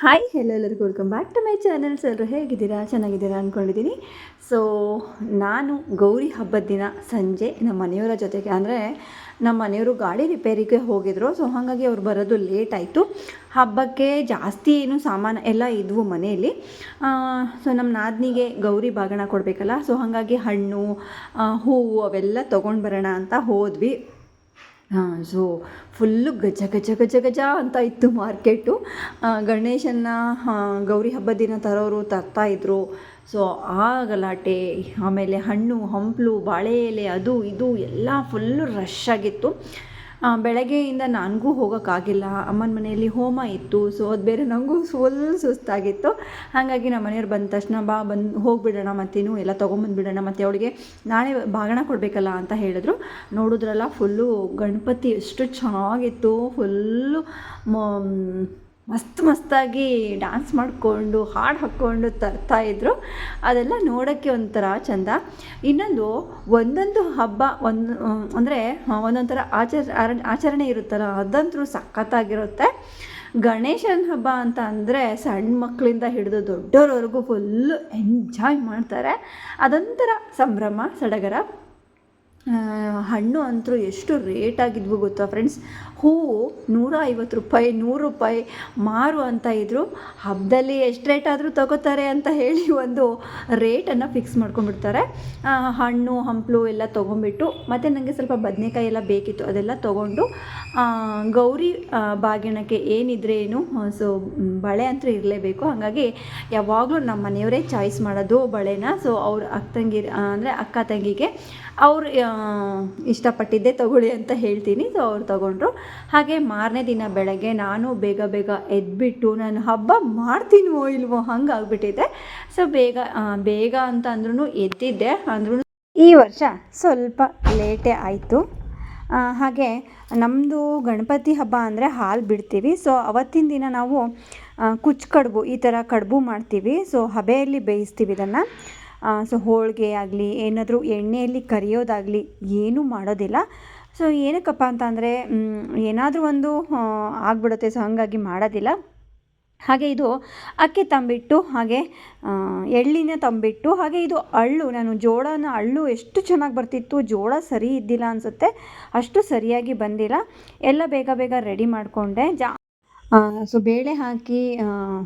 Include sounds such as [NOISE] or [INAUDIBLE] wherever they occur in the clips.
Hi hello ಎಲ್ಲರಿಗೂ welcome back to my channels ಎಲ್ಲರೂ ಹೇಗಿದ್ದೀರಾ? ಚೆನ್ನಾಗಿದ್ದೀರಾ ಅಂದ್ಕೊಂಡಿದ್ದೀನಿ ಸೊ ನಾನು ಗೌರಿ ಹಬ್ಬದ ದಿನ ಸಂಜೆ ನಮ್ಮ ಮನೆಯವರ ಜೊತೆಗೆ, ಅಂದರೆ ನಮ್ಮ ಮನೆಯವರು ಗಾಡಿ ರಿಪೇರಿಗೆ ಹೋಗಿದ್ರು. ಸೊ ಹಾಗಾಗಿ ಅವ್ರು ಬರೋದು ಲೇಟ್ ಆಯಿತು. ಹಬ್ಬಕ್ಕೆ ಜಾಸ್ತಿ ಏನು ಸಾಮಾನು ಎಲ್ಲ ಇದ್ವು ಮನೆಯಲ್ಲಿ. ಸೊ ನಮ್ಮ ನಾದಿನಿಗೆ ಗೌರಿ ಬಾಗಣ ಕೊಡಬೇಕಲ್ಲ. ಸೊ ಹಾಗಾಗಿ ಹಣ್ಣು ಹೂವು ಅವೆಲ್ಲ ತೊಗೊಂಡು ಬರೋಣ ಅಂತ ಹೋದ್ವಿ. ಸೊ ಫುಲ್ಲು ಗಜ ಗಜ ಗಜ ಗಜ ಅಂತ ಇತ್ತು ಮಾರ್ಕೆಟು. ಗಣೇಶನ ಗೌರಿ ಹಬ್ಬದ ದಿನ ತರೋರು ತರ್ತಾಯಿದ್ರು ಸೊ ಆ ಗಲಾಟೆ, ಆಮೇಲೆ ಹಣ್ಣು, ಹಂಪಲು, ಬಾಳೆ ಎಲೆ, ಅದು, ಇದು, ಎಲ್ಲ ಫುಲ್ಲು ರಶ್ ಆಗಿತ್ತು. ಬೆಳಗ್ಗೆಯಿಂದ ನನಗೂ ಹೋಗೋಕ್ಕಾಗಿಲ್ಲ. ಅಮ್ಮನ ಮನೆಯಲ್ಲಿ ಹೋಮ ಇತ್ತು ಸೊ ಅದು ಬೇರೆ ನನಗೂ ಫುಲ್ ಸುಸ್ತಾಗಿತ್ತು. ಹಾಗಾಗಿ ನಮ್ಮ ಮನೆಯವ್ರು ಬಂದ ತಕ್ಷಣ, ಬಾ, ಬಂದು, ಹೋಗಿಬಿಡೋಣ ಮತ್ತೇನು ಎಲ್ಲ ತೊಗೊಂಬಂದುಬಿಡೋಣ, ಮತ್ತು ಅವಳಿಗೆ ನಾಳೆ ಬಾಗಣ ಕೊಡಬೇಕಲ್ಲ, ಅಂತ ಹೇಳಿದ್ರು. ನೋಡಿದ್ರಲ್ಲ ಫುಲ್ಲು ಗಣಪತಿ ಎಷ್ಟು ಚೆನ್ನಾಗಿತ್ತು ಫುಲ್ಲು ಮಸ್ತ್ ಮಸ್ತಾಗಿ ಡ್ಯಾನ್ಸ್ ಮಾಡಿಕೊಂಡು, ಹಾಡು ಹಾಕ್ಕೊಂಡು ತರ್ತಾಯಿದ್ರು ಅದೆಲ್ಲ ನೋಡೋಕ್ಕೆ ಒಂಥರ ಚಂದ. ಇನ್ನೊಂದು ಒಂದೊಂದು ಹಬ್ಬ, ಒಂದು, ಅಂದರೆ ಒಂದೊಂಥರ ಥರ ಆಚರ ಆಚರಣೆ ಇರುತ್ತಲ್ಲ ಅದಂತೂ ಸಖತ್ತಾಗಿರುತ್ತೆ. ಗಣೇಶನ ಹಬ್ಬ ಅಂತ ಅಂದರೆ ಸಣ್ಣ ಮಕ್ಕಳಿಂದ ಹಿಡಿದು ದೊಡ್ಡವ್ರವರೆಗೂ ಫುಲ್ಲು ಎಂಜಾಯ್ ಮಾಡ್ತಾರೆ. ಅದೊಂಥರ ಸಂಭ್ರಮ, ಸಡಗರ. ಹಣ್ಣು ಅಂತೂ ಎಷ್ಟು ರೇಟ್ ಆಗಿದ್ವು ಗೊತ್ತಾ ಫ್ರೆಂಡ್ಸ್? ಹೂವು ನೂರ ಐವತ್ತು ರೂಪಾಯಿ, ನೂರು ರೂಪಾಯಿ, ಮಾರು ಅಂತ ಇದ್ದರು ಹಬ್ಬದಲ್ಲಿ ಎಷ್ಟು ರೇಟ್ ಆದರೂ ತಗೋತಾರೆ ಅಂತ ಹೇಳಿ ಒಂದು ರೇಟನ್ನು ಫಿಕ್ಸ್ ಮಾಡ್ಕೊಂಡ್ಬಿಡ್ತಾರೆ. ಹಣ್ಣು, ಹಂಪಲು ಎಲ್ಲ ತೊಗೊಂಬಿಟ್ಟು ಮತ್ತು ನನಗೆ ಸ್ವಲ್ಪ ಬದನೆಕಾಯಿ ಎಲ್ಲ ಬೇಕಿತ್ತು, ಅದೆಲ್ಲ ತೊಗೊಂಡು ಗೌರಿ ಬಾಗಿಣಕ್ಕೆ ಏನಿದ್ರೆ ಏನು ಸೊ ಬಳೆ ಅಂತೂ ಇರಲೇಬೇಕು. ಹಾಗಾಗಿ ಯಾವಾಗಲೂ ನಮ್ಮ ಮನೆಯವರೇ ಚಾಯ್ಸ್ ಮಾಡೋದು ಬಳೆನ. ಸೊ ಅವ್ರ ಅಕ್ಕ ತಂಗಿ ಅಂದರೆ ಅಕ್ಕ ತಂಗಿಗೆ ಅವ್ರು ಇಷ್ಟಪಟ್ಟಿದ್ದೆ ತಗೊಳ್ಳಿ ಅಂತ ಹೇಳ್ತೀನಿ. ಸೊ ಅವ್ರು ತಗೊಂಡ್ರು. ಹಾಗೆ ಮಾರನೇ ದಿನ ಬೆಳಗ್ಗೆ ನಾನು ಬೇಗ ಬೇಗ ಎದ್ಬಿಟ್ಟು ನಾನು ಹಬ್ಬ ಮಾಡ್ತೀನೋ ಇಲ್ವೋ ಹಂಗೆ ಆಗ್ಬಿಟ್ಟಿದೆ ಸೊ ಬೇಗ ಬೇಗ ಅಂತ ಅಂದ್ರೂ ಎದ್ದಿದ್ದೆ. ಅಂದ್ರೂ ಈ ವರ್ಷ ಸ್ವಲ್ಪ ಲೇಟೇ ಆಯಿತು. ಹಾಗೆ ನಮ್ಮದು ಗಣಪತಿ ಹಬ್ಬ ಅಂದರೆ ಹಾಲು ಬಿಡ್ತೀವಿ. ಸೊ ಅವತ್ತಿನ ದಿನ ನಾವು ಕುಚ್ಚು ಕಡುಬು ಈ ಥರ ಕಡುಬು ಮಾಡ್ತೀವಿ. ಸೊ ಹಬೆಯಲ್ಲಿ ಬೇಯಿಸ್ತೀವಿ ಇದನ್ನು. ಸೊ ಹೋಳಿಗೆ ಆಗಲಿ, ಏನಾದರೂ ಎಣ್ಣೆಯಲ್ಲಿ ಕರಿಯೋದಾಗಲಿ, ಏನೂ ಮಾಡೋದಿಲ್ಲ. ಸೊ ಏನಕ್ಕಪ್ಪ ಅಂತ ಅಂದರೆ ಏನಾದರೂ ಒಂದು ಆಗಿಬಿಡುತ್ತೆ ಆಗ್ಬಿಡುತ್ತೆ ಸೊ ಹಾಗಾಗಿ ಮಾಡೋದಿಲ್ಲ. ಹಾಗೆ ಇದು ಅಕ್ಕಿ ತಂಬಿಟ್ಟು, ಹಾಗೆ ಎಳ್ಳಿನ ತಂಬಿಟ್ಟು, ಹಾಗೆ ಇದು ಅಳ್ಳು, ನಾನು ಜೋಳನ ಅಳ್ಳು ಎಷ್ಟು ಚೆನ್ನಾಗಿ ಬರ್ತಿತ್ತು, ಜೋಳ ಸರಿ ಇದ್ದಿಲ್ಲ ಅನಿಸುತ್ತೆ, ಅಷ್ಟು ಸರಿಯಾಗಿ ಬಂದಿಲ್ಲ. ಎಲ್ಲ ಬೇಗ ಬೇಗ ರೆಡಿ ಮಾಡಿಕೊಂಡೆ. ಜಾ ಸೊ ಬೇಳೆ ಹಾಕಿ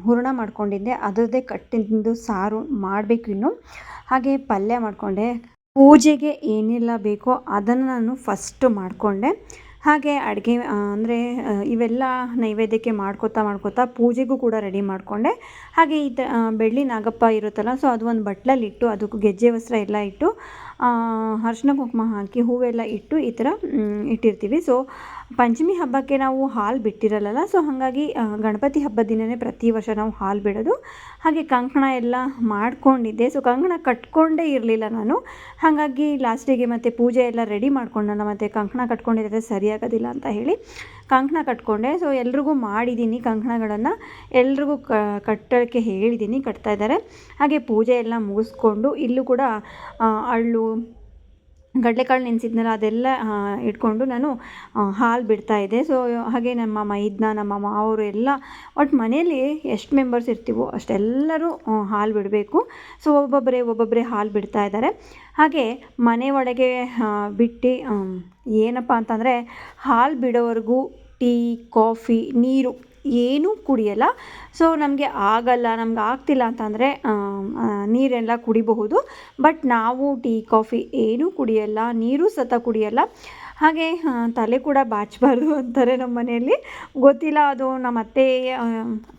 ಹೂರಣ ಮಾಡ್ಕೊಂಡಿದ್ದೆ. ಅದರದ್ದೇ ಕಟ್ಟಿಂದು ಸಾರು ಮಾಡಬೇಕು ಇನ್ನು. ಹಾಗೆ ಪಲ್ಯ ಮಾಡಿಕೊಂಡೆ. ಪೂಜೆಗೆ ಏನೆಲ್ಲ ಬೇಕೋ ಅದನ್ನು ನಾನು ಫಸ್ಟು ಮಾಡಿಕೊಂಡೆ. ಹಾಗೆ ಅಡುಗೆ ಅಂದರೆ ಇವೆಲ್ಲ ನೈವೇದ್ಯಕ್ಕೆ ಮಾಡ್ಕೋತಾ ಮಾಡ್ಕೋತಾ ಪೂಜೆಗೂ ಕೂಡ ರೆಡಿ ಮಾಡಿಕೊಂಡೆ. ಹಾಗೆ ಈ ತ ಬೆಳ್ಳಿ ನಾಗಪ್ಪ ಇರುತ್ತಲ್ಲ ಸೊ ಅದು ಒಂದು ಬಟ್ಲಲ್ಲಿ ಇಟ್ಟು, ಅದಕ್ಕೂ ಗೆಜ್ಜೆ ವಸ್ತ್ರ ಎಲ್ಲ ಇಟ್ಟು ಅರ್ಶಿನ ಕುಂಕುಮ ಹಾಕಿ ಹೂವೆಲ್ಲ ಇಟ್ಟು ಈ ಥರ ಇಟ್ಟಿರ್ತೀವಿ. ಸೊ ಪಂಚಮಿ ಹಬ್ಬಕ್ಕೆ ನಾವು ಹಾಲು ಬಿಟ್ಟಿರಲ್ಲ ಸೊ ಹಾಗಾಗಿ ಗಣಪತಿ ಹಬ್ಬದ ದಿನವೇ ಪ್ರತಿ ವರ್ಷ ನಾವು ಹಾಲು ಬಿಡೋದು. ಹಾಗೆ ಕಂಕಣ ಎಲ್ಲ ಮಾಡ್ಕೊಂಡಿದ್ದೆ. ಸೊ ಕಂಕಣ ಕಟ್ಕೊಂಡೇ ಇರಲಿಲ್ಲ ನಾನು. ಹಾಗಾಗಿ ಲಾಸ್ಟಿಗೆ ಮತ್ತು ಪೂಜೆ ಎಲ್ಲ ರೆಡಿ ಮಾಡ್ಕೊಂಡಲ್ಲ, ಮತ್ತು ಕಂಕಣ ಕಟ್ಕೊಂಡಿದ್ರೆ ಸರಿಯಾಗೋದಿಲ್ಲ ಅಂತ ಹೇಳಿ ಕಂಕಣ ಕಟ್ಕೊಂಡೆ. ಸೊ ಎಲ್ರಿಗೂ ಮಾಡಿದ್ದೀನಿ ಕಂಕಣಗಳನ್ನು. ಎಲ್ರಿಗೂ ಕಟ್ಟೋಕ್ಕೆ ಹೇಳಿದ್ದೀನಿ, ಕಟ್ತಾ ಇದ್ದಾರೆ. ಹಾಗೆ ಪೂಜೆ ಎಲ್ಲ ಮುಗಿಸ್ಕೊಂಡು ಇಲ್ಲೂ ಕೂಡ ಅಳ್ಳು ಕಡಲೆಕಾಳು ನೆನೆಸಿದ್ನಲ್ಲ, ಅದೆಲ್ಲ ಇಟ್ಕೊಂಡು ನಾನು ಹಾಲು ಬಿಡ್ತಾಯಿದ್ದೆ ಸೊ ಹಾಗೆ ನಮ್ಮ ಮೈದ್ನ, ನಮ್ಮ ಮಾವರು ಎಲ್ಲ ಒಟ್ಟು ಮನೆಯಲ್ಲಿ ಎಷ್ಟು ಮೆಂಬರ್ಸ್ ಇರ್ತೀವೋ ಅಷ್ಟೆಲ್ಲರೂ ಹಾಲು ಬಿಡಬೇಕು. ಸೊ ಒಬ್ಬೊಬ್ಬರೇ ಒಬ್ಬೊಬ್ಬರೇ ಹಾಲು ಬಿಡ್ತಾ ಇದ್ದಾರೆ. ಹಾಗೆ ಮನೆ ಒಳಗೆ ಬಿಟ್ಟು ಏನಪ್ಪ ಅಂತಂದರೆ ಹಾಲು ಬಿಡೋವರೆಗೂ ಟೀ, ಕಾಫಿ, ನೀರು ಏನೂ ಕುಡಿಯಲ್ಲ. ಸೊ ನಮಗೆ ಆಗಲ್ಲ, ನಮ್ಗೆ ಆಗ್ತಿಲ್ಲ ಅಂತಂದರೆ ನೀರೆಲ್ಲ ಕುಡಿಬಹುದು. ಬಟ್ ನಾವು ಟೀ, ಕಾಫಿ ಏನೂ ಕುಡಿಯಲ್ಲ, ನೀರು ಸತ ಕುಡಿಯಲ್ಲ. ಹಾಗೆ ತಲೆ ಕೂಡ ಬಾಚಬಾರ್ದು [LAUGHS] ಅಂತಾರೆ ನಮ್ಮ ಮನೆಯಲ್ಲಿ. ಗೊತ್ತಿಲ್ಲ ಅದು ನಮ್ಮ ಅತ್ತೆ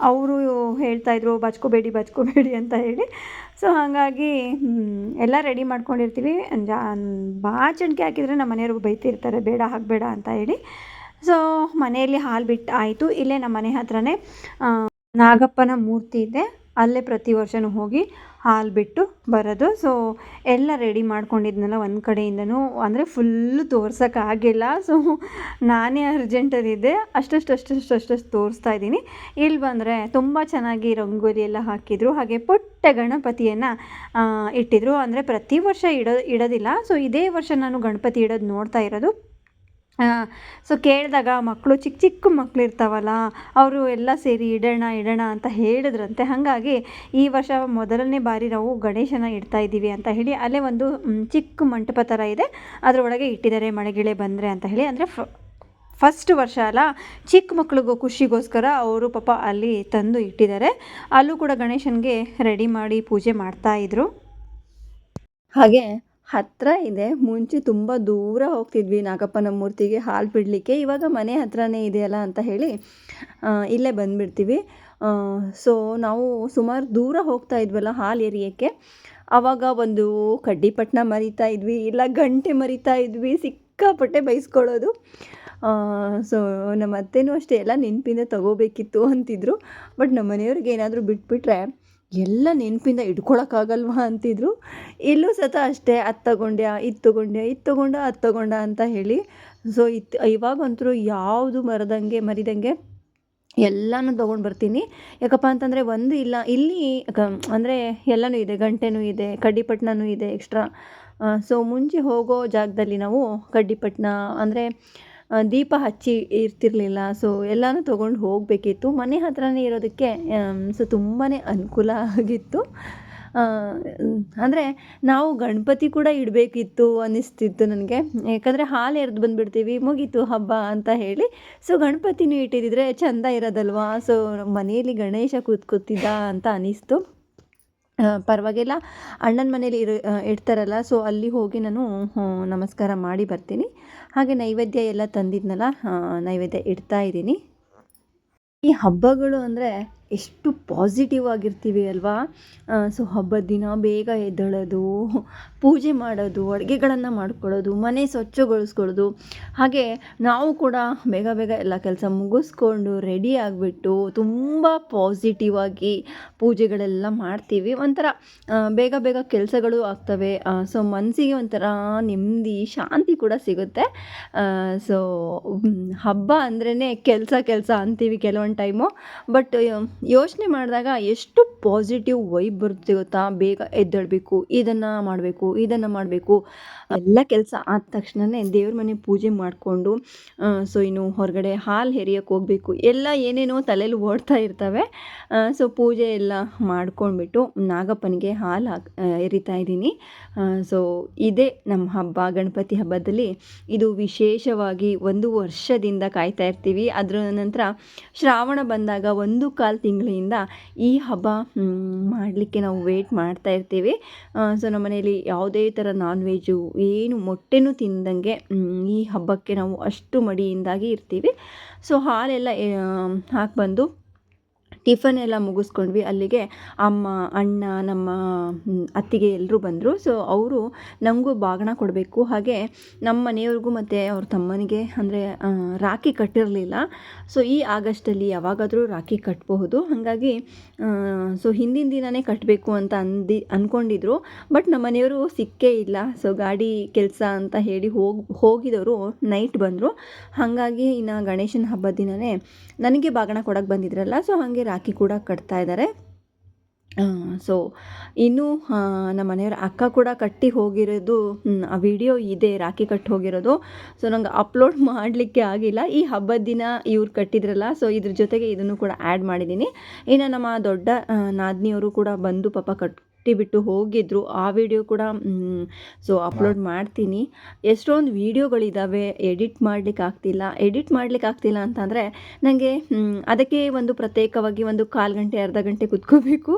ಅವರು ಹೇಳ್ತಾಯಿದ್ರು ಬಚ್ಕೋಬೇಡಿ ಬಚ್ಕೋಬೇಡಿ ಅಂತ ಹೇಳಿ. ಸೊ ಹಾಗಾಗಿ ಎಲ್ಲ ರೆಡಿ ಮಾಡ್ಕೊಂಡಿರ್ತೀವಿ. ಜಾ ಬಾಚಣಿಕೆ ಹಾಕಿದರೆ ನಮ್ಮ ಮನೆಯವ್ರು ಬೈತಿರ್ತಾರೆ, ಬೇಡ, ಹಾಕಬೇಡ ಅಂತ ಹೇಳಿ. ಸೊ ಮನೆಯಲ್ಲಿ ಹಾಲು ಬಿಟ್ಟು ಆಯಿತು. ಇಲ್ಲೇ ನಮ್ಮ ಮನೆ ಹತ್ರನೇ ನಾಗಪ್ಪನ ಮೂರ್ತಿ ಇದೆ. ಅಲ್ಲೇ ಪ್ರತಿ ವರ್ಷವೂ ಹೋಗಿ ಹಾಲು ಬಿಟ್ಟು ಬರೋದು. ಸೊ ಎಲ್ಲ ರೆಡಿ ಮಾಡ್ಕೊಂಡಿದ್ನಲ್ಲ ಒಂದು ಕಡೆಯಿಂದನೂ. ಅಂದರೆ ಫುಲ್ಲು ತೋರ್ಸೋಕ್ಕಾಗಿಲ್ಲ ಸೊ ನಾನೇ ಅರ್ಜೆಂಟಲ್ಲಿದ್ದೆ ಅಷ್ಟಷ್ಟು ಅಷ್ಟಷ್ಟು ಅಷ್ಟಷ್ಟು ತೋರಿಸ್ತಾ ಇದ್ದೀನಿ. ಇಲ್ಲಿ ಬಂದರೆ ತುಂಬ ಚೆನ್ನಾಗಿ ರಂಗೋಲಿ ಎಲ್ಲ ಹಾಕಿದರು. ಹಾಗೆ ಪುಟ್ಟ ಗಣಪತಿಯನ್ನು ಇಟ್ಟಿದ್ರು. ಅಂದರೆ ಪ್ರತಿ ವರ್ಷ ಇಡೋ, ಇಡೋದಿಲ್ಲ. ಸೊ ಇದೇ ವರ್ಷ ನಾನು ಗಣಪತಿ ಇಡೋದು ನೋಡ್ತಾ ಇರೋದು. ಸೊ ಕೇಳಿದಾಗ ಮಕ್ಕಳು ಚಿಕ್ಕ ಚಿಕ್ಕ ಮಕ್ಕಳು ಇರ್ತಾವಲ್ಲ ಅವರು ಎಲ್ಲ ಸೇರಿ ಇಡೋಣ ಇಡೋಣ ಅಂತ ಹೇಳಿದ್ರಂತೆ. ಹಾಗಾಗಿ ಈ ವರ್ಷ ಮೊದಲನೇ ಬಾರಿ ನಾವು ಗಣೇಶನ ಇಡ್ತಾ ಇದ್ದೀವಿ ಅಂತ ಹೇಳಿ, ಅಲ್ಲೇ ಒಂದು ಚಿಕ್ಕ ಮಂಟಪ ಥರ ಇದೆ. ಅದರೊಳಗೆ ಇಟ್ಟಿದ್ದಾರೆ ಮಳೆಗಿಳೆ ಬಂದರೆ ಅಂತ ಹೇಳಿ. ಅಂದರೆ ಫಸ್ಟ್ ವರ್ಷ ಅಲ್ಲ, ಚಿಕ್ಕ ಮಕ್ಕಳಿಗೂ ಖುಷಿಗೋಸ್ಕರ ಅವರು ಪಾಪ ಅಲ್ಲಿ ತಂದು ಇಟ್ಟಿದ್ದಾರೆ. ಅಲ್ಲೂ ಕೂಡ ಗಣೇಶನಿಗೆ ರೆಡಿ ಮಾಡಿ ಪೂಜೆ ಮಾಡ್ತಾ ಇದ್ರು. ಹಾಗೆ ಹತ್ತಿರ ಇದೆ. ಮುಂಚೆ ತುಂಬ ದೂರ ಹೋಗ್ತಿದ್ವಿ ನಾಗಪ್ಪನ ಮೂರ್ತಿಗೆ ಹಾಲು ಬಿಡಲಿಕ್ಕೆ. ಇವಾಗ ಮನೆ ಹತ್ರನೇ ಇದೆಯಲ್ಲ ಅಂತ ಹೇಳಿ ಇಲ್ಲೇ ಬಂದುಬಿಡ್ತೀವಿ. ಸೊ ನಾವು ಸುಮಾರು ದೂರ ಹೋಗ್ತಾ ಇದ್ವಲ್ಲ ಹಾಲು ಎರಿಯೋಕ್ಕೆ. ಆವಾಗ ಒಂದು ಕಡ್ಡಿಪಟ್ಟಣ ಮರಿತಾ ಇದ್ವಿ, ಇಲ್ಲ ಗಂಟೆ ಮರಿತಾ ಇದ್ವಿ, ಸಿಕ್ಕಾಪಟ್ಟೆ ಬೈಸ್ಕೊಳ್ಳೋದು. ಸೊ ನಮ್ಮ ಅತ್ತೆನೂ ಅಷ್ಟೇ, ಎಲ್ಲ ನೆನಪಿಂದ ತಗೋಬೇಕಿತ್ತು ಅಂತಿದ್ರು. ಬಟ್ ನಮ್ಮ ಮನೆಯವ್ರಿಗೆ ಏನಾದರೂ ಬಿಟ್ಬಿಟ್ರೆ ಎಲ್ಲ ನೆನಪಿಂದ ಇಟ್ಕೊಳಕ್ಕಾಗಲ್ವಾ ಅಂತಿದ್ರು. ಇಲ್ಲೂ ಸತ ಅಷ್ಟೇ, ಅದು ತಗೊಂಡ್ಯಾ, ಇದು ತಗೊಂಡ್ಯಾ, ಇದು ತಗೊಂಡ, ಅದು ತಗೊಂಡ ಅಂತ ಹೇಳಿ. ಸೊ ಇತ್ತು ಇವಾಗಂತೂ ಯಾವುದು ಮರದಂಗೆ, ಮರಿದಂಗೆ ಎಲ್ಲನೂ ತೊಗೊಂಡು ಬರ್ತೀನಿ. ಯಾಕಪ್ಪ ಅಂತಂದರೆ ಒಂದು ಇಲ್ಲ, ಇಲ್ಲಿ ಅಂದರೆ ಎಲ್ಲನೂ ಇದೆ, ಗಂಟೆನೂ ಇದೆ ಕಡ್ಡಿಪಟ್ಟಣನೂ ಇದೆ ಎಕ್ಸ್ಟ್ರಾ ಸೊ ಮುಂಚೆ ಹೋಗೋ ಜಾಗದಲ್ಲಿ ನಾವು ಕಡ್ಡಿಪಟ್ನ, ಅಂದರೆ ದೀಪ ಹಚ್ಚಿ ಇರ್ತಿರಲಿಲ್ಲ. ಸೊ ಎಲ್ಲನೂ ತೊಗೊಂಡು ಹೋಗಬೇಕಿತ್ತು. ಮನೆ ಹತ್ರನೇ ಇರೋದಕ್ಕೆ ಸೊ ತುಂಬಾ ಅನುಕೂಲ ಆಗಿತ್ತು. ಅಂದರೆ ನಾವು ಗಣಪತಿ ಕೂಡ ಇಡಬೇಕಿತ್ತು ಅನ್ನಿಸ್ತಿತ್ತು ನನಗೆ. ಯಾಕಂದರೆ ಹಾಲು ಎರೆದು ಬಂದುಬಿಡ್ತೀವಿ, ಮುಗೀತು ಹಬ್ಬ ಅಂತ ಹೇಳಿ. ಸೊ ಗಣಪತಿನೂ ಇಟ್ಟಿದ್ದಿದ್ರೆ ಚೆಂದ ಇರೋದಲ್ವಾ? ಸೊ ಮನೆಯಲ್ಲಿ ಗಣೇಶ ಕೂತ್ಕೊತಿದ್ದ ಅಂತ ಅನ್ನಿಸ್ತು. ಪರವಾಗಿಲ್ಲ. ಅಣ್ಣನ ಮನೇಲಿ ಇರು ಇಡ್ತಾರಲ್ಲ ಸೊ ಅಲ್ಲಿ ಹೋಗಿ ನಾನು ನಮಸ್ಕಾರ ಮಾಡಿ ಬರ್ತೀನಿ. ಹಾಗೆ ನೈವೇದ್ಯ ಎಲ್ಲ ತಂದಿದ್ನಲ್ಲ ನೈವೇದ್ಯ ಇಡ್ತಾ ಇದ್ದೀನಿ. ಈ ಹಬ್ಬಗಳು ಅಂದರೆ ಎಷ್ಟು ಪಾಸಿಟಿವ್ ಆಗಿರ್ತೀವಿ ಅಲ್ವಾ? ಸೊ ಹಬ್ಬದ ದಿನ ಬೇಗ ಎದ್ದೇಳೋದು, ಪೂಜೆ ಮಾಡೋದು, ಅಡುಗೆಗಳನ್ನು ಮಾಡ್ಕೊಳ್ಳೋದು, ಮನೆ ಸ್ವಚ್ಛಗೊಳಿಸ್ಕೊಳ್ಳೋದು. ಹಾಗೆ ನಾವು ಕೂಡ ಬೇಗ ಬೇಗ ಎಲ್ಲ ಕೆಲಸ ಮುಗಿಸ್ಕೊಂಡು ರೆಡಿ ಆಗಿಬಿಟ್ಟು ತುಂಬ ಪಾಸಿಟಿವ್ ಆಗಿ ಪೂಜೆಗಳೆಲ್ಲ ಮಾಡ್ತೀವಿ. ಒಂಥರ ಬೇಗ ಬೇಗ ಕೆಲಸಗಳು ಆಗ್ತವೆ. ಸೊ ಮನಸ್ಸಿಗೆ ಒಂಥರ ನೆಮ್ಮದಿ, ಶಾಂತಿ ಕೂಡ ಸಿಗುತ್ತೆ. ಸೊ ಹಬ್ಬ ಅಂದ್ರೇ ಕೆಲಸ ಕೆಲಸ ಅಂತೀವಿ ಕೆಲವೊಂದು ಟೈಮು ಬಟ್ ಯೋಚನೆ ಮಾಡಿದಾಗ ಎಷ್ಟು ಪಾಸಿಟಿವ್ ವೈಬ್ ಬರುತ್ತೆ ಗೊತ್ತಾ? ಬೇಗ ಎದ್ದೇಳಬೇಕು, ಇದನ್ನು ಮಾಡಬೇಕು ಇದನ್ನು ಮಾಡಬೇಕು. ಎಲ್ಲ ಕೆಲಸ ಆದ ತಕ್ಷಣವೇ ದೇವ್ರ ಮನೆ ಪೂಜೆ ಮಾಡಿಕೊಂಡು ಸೊ ಇನ್ನು ಹೊರಗಡೆ ಹಾಲು ಹೆರಿಯಕ್ಕೆ ಹೋಗಬೇಕು. ಎಲ್ಲ ಏನೇನೋ ತಲೆಯಲ್ಲಿ ಓಡ್ತಾ ಇರ್ತವೆ. ಸೊ ಪೂಜೆ ಎಲ್ಲ ಮಾಡ್ಕೊಂಡ್ಬಿಟ್ಟು ನಾಗಪ್ಪನಿಗೆ ಹಾಲು ಹಾಕ್ ಎರಿತಾ ಇದ್ದೀನಿ. ಸೊ ಇದೇ ನಮ್ಮ ಹಬ್ಬ, ಗಣಪತಿ ಹಬ್ಬದಲ್ಲಿ. ಇದು ವಿಶೇಷವಾಗಿ ಒಂದು ವರ್ಷದಿಂದ ಕಾಯ್ತಾ ಇರ್ತೀವಿ. ಅದರ ನಂತರ ಶ್ರಾವಣ ಬಂದಾಗ ಒಂದು ಕಾಲು ತಿಂಗಳಿಂದ ಈ ಹಬ್ಬ ಮಾಡಲಿಕ್ಕೆ ನಾವು ವೇಟ್ ಮಾಡ್ತಾ ಇರ್ತೀವಿ. ಸೊ ನಮ್ಮ ಮನೆಯಲ್ಲಿ ಯಾವುದೇ ಥರ ನಾನ್ ವೆಜ್ಜು ಏನು ಮೊಟ್ಟೆನೂ ತಿಂದಂಗೆ ಈ ಹಬ್ಬಕ್ಕೆ ನಾವು ಅಷ್ಟು ಮಡಿಯಿಂದಾಗಿ ಇರ್ತೀವಿ. ಸೊ ಹಾಲೆಲ್ಲ ಹಾಕಿ ಬಂದು ಟಿಫನ್ ಎಲ್ಲ ಮುಗಿಸ್ಕೊಂಡ್ವಿ. ಅಲ್ಲಿಗೆ ಅಮ್ಮ, ಅಣ್ಣ, ನಮ್ಮ ಅತ್ತಿಗೆ ಎಲ್ಲರೂ ಬಂದರು. ಸೊ ಅವರು ನಮಗೂ ಬಾಗಣ ಕೊಡಬೇಕು. ಹಾಗೆ ನಮ್ಮ ಮನೆಯವ್ರಿಗೂ ಮತ್ತು ಅವ್ರ ತಮ್ಮನಿಗೆ ಅಂದರೆ ರಾಖಿ ಕಟ್ಟಿರಲಿಲ್ಲ. ಸೊ ಈ ಆಗಸ್ಟಲ್ಲಿ ಯಾವಾಗಾದರೂ ರಾಖಿ ಕಟ್ಟಬಹುದು ಹಾಗಾಗಿ ಸೊ ಹಿಂದಿನ ದಿನವೇ ಕಟ್ಟಬೇಕು ಅಂತ ಅಂದಿ ಅಂದ್ಕೊಂಡಿದ್ರು ಬಟ್ ನಮ್ಮ ಮನೆಯವರು ಸಿಕ್ಕೇ ಇಲ್ಲ. ಸೊ ಗಾಡಿ ಕೆಲಸ ಅಂತ ಹೇಳಿ ಹೋಗಿ, ಹೋಗಿದವರು ನೈಟ್ ಬಂದರು. ಹಾಗಾಗಿ ಇನ್ನು ಗಣೇಶನ ಹಬ್ಬದ ದಿನವೇ ನನಗೆ ಬಾಗಣ ಕೊಡೋಕ್ಕೆ ಬಂದಿದ್ರಲ್ಲ. ಸೊ ಹಾಗೆ ರಾಖಿ ಕೂಡ ಕಟ್ತಾ ಇದ್ದಾರೆ. ಸೊ ಇನ್ನೂ ನಮ್ಮ ಮನೆಯವ್ರ ಅಕ್ಕ ಕೂಡ ಕಟ್ಟಿ ಹೋಗಿರೋದು ಆ ವಿಡಿಯೋ ಇದೆ, ರಾಖಿ ಕಟ್ಟಿ ಹೋಗಿರೋದು. ಸೊ ನಂಗೆ ಅಪ್ಲೋಡ್ ಮಾಡಲಿಕ್ಕೆ ಆಗಿಲ್ಲ. ಈ ಹಬ್ಬದ ದಿನ ಇವ್ರು ಕಟ್ಟಿದ್ರಲ್ಲ ಸೊ ಇದ್ರ ಜೊತೆಗೆ ಇದನ್ನು ಕೂಡ ಆ್ಯಡ್ ಮಾಡಿದ್ದೀನಿ. ಇನ್ನು ನಮ್ಮ ದೊಡ್ಡ ನಾದಿನಿಯವರು ಕೂಡ ಬಂದು ಪಾಪ ಕಟ್ಟಿಬಿಟ್ಟು ಹೋಗಿದ್ರು. ಆ ವಿಡಿಯೋ ಕೂಡ ಸೊ ಅಪ್ಲೋಡ್ ಮಾಡ್ತೀನಿ. ಎಷ್ಟೊಂದು ವಿಡಿಯೋಗಳಿದ್ದಾವೆ ಎಡಿಟ್ ಮಾಡ್ಲಿಕ್ಕೆ ಆಗ್ತಿಲ್ಲ. ಎಡಿಟ್ ಮಾಡ್ಲಿಕ್ಕೆ ಆಗ್ತಿಲ್ಲ ಅಂತಂದರೆ ನನಗೆ ಅದಕ್ಕೆ ಒಂದು ಪ್ರತ್ಯೇಕವಾಗಿ ಒಂದು ಕಾಲು ಗಂಟೆ ಅರ್ಧ ಗಂಟೆ ಕುತ್ಕೋಬೇಕು.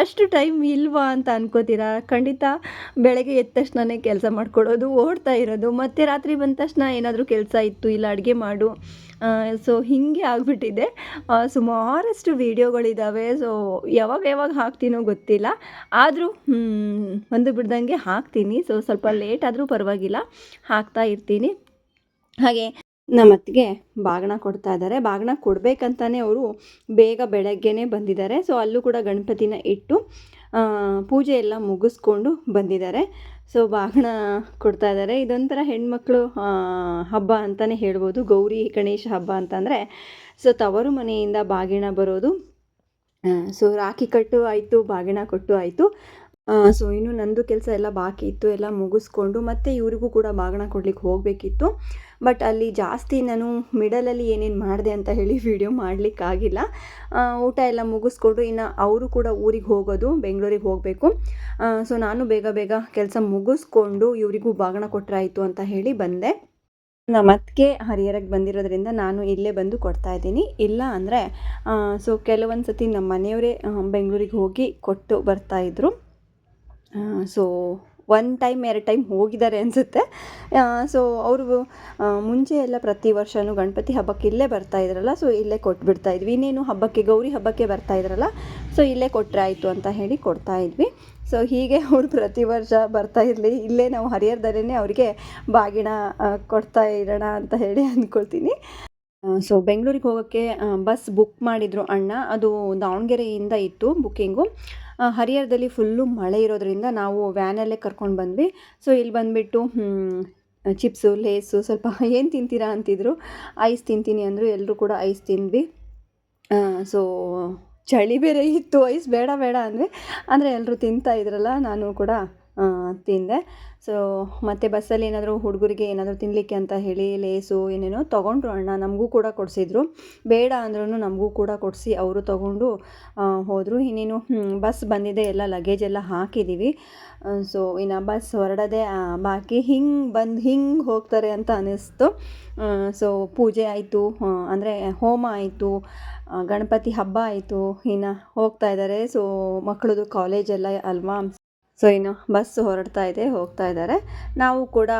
ಅಷ್ಟು ಟೈಮ್ ಇಲ್ವಾ ಅಂತ ಅನ್ಕೋತೀರಾ? ಖಂಡಿತ ಬೆಳಗ್ಗೆ ಎದ್ದ ತಕ್ಷಣನೇ ಕೆಲಸ ಮಾಡ್ಕೊಳ್ಳೋದು ಓಡ್ತಾ ಇರೋದು ಮತ್ತೆ ರಾತ್ರಿ ಬಂದ ತಕ್ಷಣ ಏನಾದರೂ ಕೆಲಸ ಇತ್ತು ಇಲ್ಲ ಅಡುಗೆ ಮಾಡು. ಸೊ ಹೀಗೆ ಆಗಿಬಿಟ್ಟಿದೆ. ಸುಮಾರಷ್ಟು ವೀಡಿಯೋಗಳಿದ್ದಾವೆ ಸೊ ಯಾವಾಗ ಯಾವಾಗ ಹಾಕ್ತೀನೋ ಗೊತ್ತಿಲ್ಲ. ಆದರೂ ಒಂದು ಬಿಡ್ದಂಗೆ ಹಾಕ್ತೀನಿ. ಸೊ ಸ್ವಲ್ಪ ಲೇಟ್ ಆದರೂ ಪರವಾಗಿಲ್ಲ. ಹಾಕ್ತಾ ಇರ್ತೀನಿ. ಹಾಗೆ ನಮ್ಮತ್ತಿಗೆ ಬಾಗಿಣ ಕೊಡ್ತಾ ಇದ್ದಾರೆ. ಬಾಗಣ ಕೊಡಬೇಕಂತಾನೆ ಅವರು ಬೇಗ ಬೆಳಗ್ಗೆನೇ ಬಂದಿದ್ದಾರೆ. ಸೊ ಅಲ್ಲೂ ಕೂಡ ಗಣಪತಿನ ಇಟ್ಟು ಪೂಜೆ ಎಲ್ಲ ಮುಗಿಸ್ಕೊಂಡು ಬಂದಿದ್ದಾರೆ. ಸೊ ಬಾಗಣ ಕೊಡ್ತಾ ಇದ್ದಾರೆ. ಇದೊಂಥರ ಹೆಣ್ಮಕ್ಳು ಹಬ್ಬ ಅಂತಲೇ ಹೇಳ್ಬೋದು. ಗೌರಿ, ಗಣೇಶ ಹಬ್ಬ ಅಂತಂದರೆ, ಸೊ ತವರು ಮನೆಯಿಂದ ಬಾಗಿಣ ಬರೋದು. ಸೊ ರಾಖಿ ಕಟ್ಟು ಆಯಿತು, ಬಾಗಿಣ ಕೊಟ್ಟು ಆಯಿತು. ಸೊ ಇನ್ನು ನಂದು ಕೆಲಸ ಎಲ್ಲ ಬಾಕಿ ಇತ್ತು, ಎಲ್ಲ ಮುಗಿಸ್ಕೊಂಡು ಮತ್ತೆ ಇವರಿಗೂ ಕೂಡ ಬಾಗಣ ಕೊಡ್ಲಿಕ್ಕೆ ಹೋಗಬೇಕಿತ್ತು. ಬಟ್ ಅಲ್ಲಿ ಜಾಸ್ತಿ ನಾನು ಮಿಡಲಲ್ಲಿ ಏನೇನು ಮಾಡಿದೆ ಅಂತ ಹೇಳಿ [LAUGHS] ವಿಡಿಯೋ ಮಾಡಲಿಕ್ಕಾಗಿಲ್ಲ ಊಟ ಎಲ್ಲ ಮುಗಿಸ್ಕೊಂಡು ಇನ್ನು ಅವರು ಕೂಡ ಊರಿಗೆ ಹೋಗೋದು, ಬೆಂಗಳೂರಿಗೆ ಹೋಗಬೇಕು. ಸೊ ನಾನು ಬೇಗ ಬೇಗ ಕೆಲಸ ಮುಗಿಸ್ಕೊಂಡು ಇವರಿಗೂ ಬಾಗಣ ಕೊಟ್ಟರಾಯಿತು ಅಂತ ಹೇಳಿ ಬಂದೆ. ನಮ್ಮ ಅತ್ತಿಗೆ ಹರಿಹರಕ್ಕೆ ಬಂದಿರೋದ್ರಿಂದ ನಾನು ಇಲ್ಲೇ ಬಂದು ಕೊಡ್ತಾ ಇದ್ದೀನಿ. ಇಲ್ಲ ಅಂದರೆ ಸೊ ಕೆಲವೊಂದು ಸತಿ ನಮ್ಮ ಮನೆಯವರೇ ಬೆಂಗಳೂರಿಗೆ ಹೋಗಿ ಕೊಟ್ಟು ಬರ್ತಾಯಿದ್ರು ಸೊ ಒನ್ ಟೈಮ್ ಎರಡು ಟೈಮ್ ಹೋಗಿದ್ದಾರೆ ಅನಿಸುತ್ತೆ. ಸೊ ಅವರು ಮುಂಚೆ ಎಲ್ಲ ಪ್ರತಿ ವರ್ಷವೂ ಗಣಪತಿ ಹಬ್ಬಕ್ಕೆ ಇಲ್ಲೇ ಬರ್ತಾ ಇದ್ರಲ್ಲ ಸೊ ಇಲ್ಲೇ ಕೊಟ್ಬಿಡ್ತಾ ಇದ್ವಿ. ಇನ್ನೇನು ಹಬ್ಬಕ್ಕೆ, ಗೌರಿ ಹಬ್ಬಕ್ಕೆ ಬರ್ತಾ ಇದ್ರಲ್ಲ ಸೊ ಇಲ್ಲೇ ಕೊಟ್ಟರೆ ಆಯಿತು ಅಂತ ಹೇಳಿ ಕೊಡ್ತಾ ಇದ್ವಿ. ಸೊ ಹೀಗೆ ಅವ್ರು ಪ್ರತಿ ವರ್ಷ ಬರ್ತಾ ಇರಲಿ, ಇಲ್ಲೇ ನಾವು ಹರಿಹರದಲ್ಲೇ ಅವರಿಗೆ ಬಾಗಿಣ ಕೊಡ್ತಾ ಇರೋಣ ಅಂತ ಹೇಳಿ ಅಂದ್ಕೊಳ್ತೀನಿ ಸೊ ಬೆಂಗಳೂರಿಗೆ ಹೋಗೋಕ್ಕೆ ಬಸ್ ಬುಕ್ ಮಾಡಿದರು ಅಣ್ಣ. ಅದು ದಾವಣಗೆರೆಯಿಂದ ಇತ್ತು ಬುಕ್ಕಿಂಗು ಹರಿಹರದಲ್ಲಿ ಫುಲ್ಲು ಮಳೆ ಇರೋದರಿಂದ ನಾವು ವ್ಯಾನಲ್ಲೇ ಕರ್ಕೊಂಡು ಬಂದ್ವಿ. ಸೊ ಇಲ್ಲಿ ಬಂದುಬಿಟ್ಟು ಚಿಪ್ಸು ಲೇಸು ಸ್ವಲ್ಪ ಏನು ತಿಂತೀರಾ ಅಂತಿದ್ರು ಐಸ್ ತಿಂತೀನಿ ಅಂದರು ಎಲ್ಲರೂ ಕೂಡ ಐಸ್ ತಿಂದ್ವಿ. ಸೊ ಚಳಿ ಬೇರೆ ಇತ್ತು ಐಸ್ ಬೇಡ ಬೇಡ ಅಂದರೆ ಅಂದರೆ ಎಲ್ಲರೂ ತಿಂತಾ ಇದ್ರಲ್ಲ, ನಾನು ಕೂಡ ತಿಂದೆ. ಸೊ ಮತ್ತು ಬಸ್ಸಲ್ಲಿ ಏನಾದರೂ ಹುಡುಗರಿಗೆ ಏನಾದರೂ ತಿನ್ನಲಿಕ್ಕೆ ಅಂತ ಹೇಳಿ, ಲೇಸು ಏನೇನೋ ತೊಗೊಂಡ್ರು ಅಣ್ಣ, ನಮಗೂ ಕೂಡ ಕೊಡಿಸಿದ್ರು. ಬೇಡ ಅಂದ್ರೂ ನಮಗೂ ಕೂಡ ಕೊಡಿಸಿ ಅವರು ತೊಗೊಂಡು ಹೋದರು. ಇನ್ನೇನು ಬಸ್ ಬಂದಿದೆ, ಎಲ್ಲ ಲಗೇಜ್ ಎಲ್ಲ ಹಾಕಿದ್ದೀವಿ ಸೊ ಇನ್ನು ಬಸ್ ಹೊರಡದೆ ಬಾಕಿ ಹಿಂಗೆ ಬಂದು, ಹಿಂಗೆ ಹೋಗ್ತಾರೆ ಅಂತ ಅನ್ನಿಸ್ತು ಸೊ ಪೂಜೆ ಆಯಿತು ಅಂದರೆ ಹೋಮ ಆಯಿತು ಗಣಪತಿ ಹಬ್ಬ ಆಯಿತು, ಇನ್ನು ಹೋಗ್ತಾ ಇದ್ದಾರೆ ಸೊ ಮಕ್ಕಳದು ಕಾಲೇಜೆಲ್ಲ ಅಲ್ವಾ? ಸೊ ಇನ್ನು ಬಸ್ ಹೊರಡ್ತಾ ಇದೆ, ಹೋಗ್ತಾ ಇದ್ದಾರೆ. ನಾವು ಕೂಡ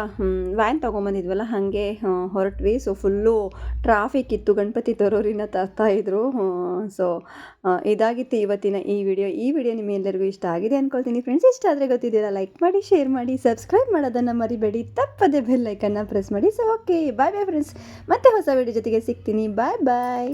ವ್ಯಾನ್ ತೊಗೊಂಬಂದಿದ್ವಲ್ಲ, ಹಾಗೆ ಹೊರಟ್ವಿ. ಸೊ ಫುಲ್ಲು ಟ್ರಾಫಿಕ್ ಇತ್ತು. ಗಣಪತಿ ತರೋರಿನ ತರ್ತಾಯಿದ್ರು ಸೊ ಇದಾಗಿತ್ತು ಇವತ್ತಿನ ಈ ವಿಡಿಯೋ ಈ ವಿಡಿಯೋ ನಿಮ್ಮೆಲ್ಲರಿಗೂ ಇಷ್ಟ ಆಗಿದೆ ಅಂದ್ಕೊಳ್ತೀನಿ ಫ್ರೆಂಡ್ಸ್ ಇಷ್ಟ ಆದರೆ ಗೊತ್ತಿದ್ದೀರಾ ಲೈಕ್ ಮಾಡಿ ಶೇರ್ ಮಾಡಿ ಸಬ್ಸ್ಕ್ರೈಬ್ ಮಾಡೋದನ್ನು ಮರಿಬೇಡಿ. ತಪ್ಪದೇ ಬೆಲ್ ಲೈಕನ್ನು ಪ್ರೆಸ್ ಮಾಡಿ. So okay bye bye friends ಮತ್ತೆ ಹೊಸ ವಿಡಿಯೋ ಜೊತೆಗೆ ಸಿಗ್ತೀನಿ. ಬಾಯ್ ಬಾಯ್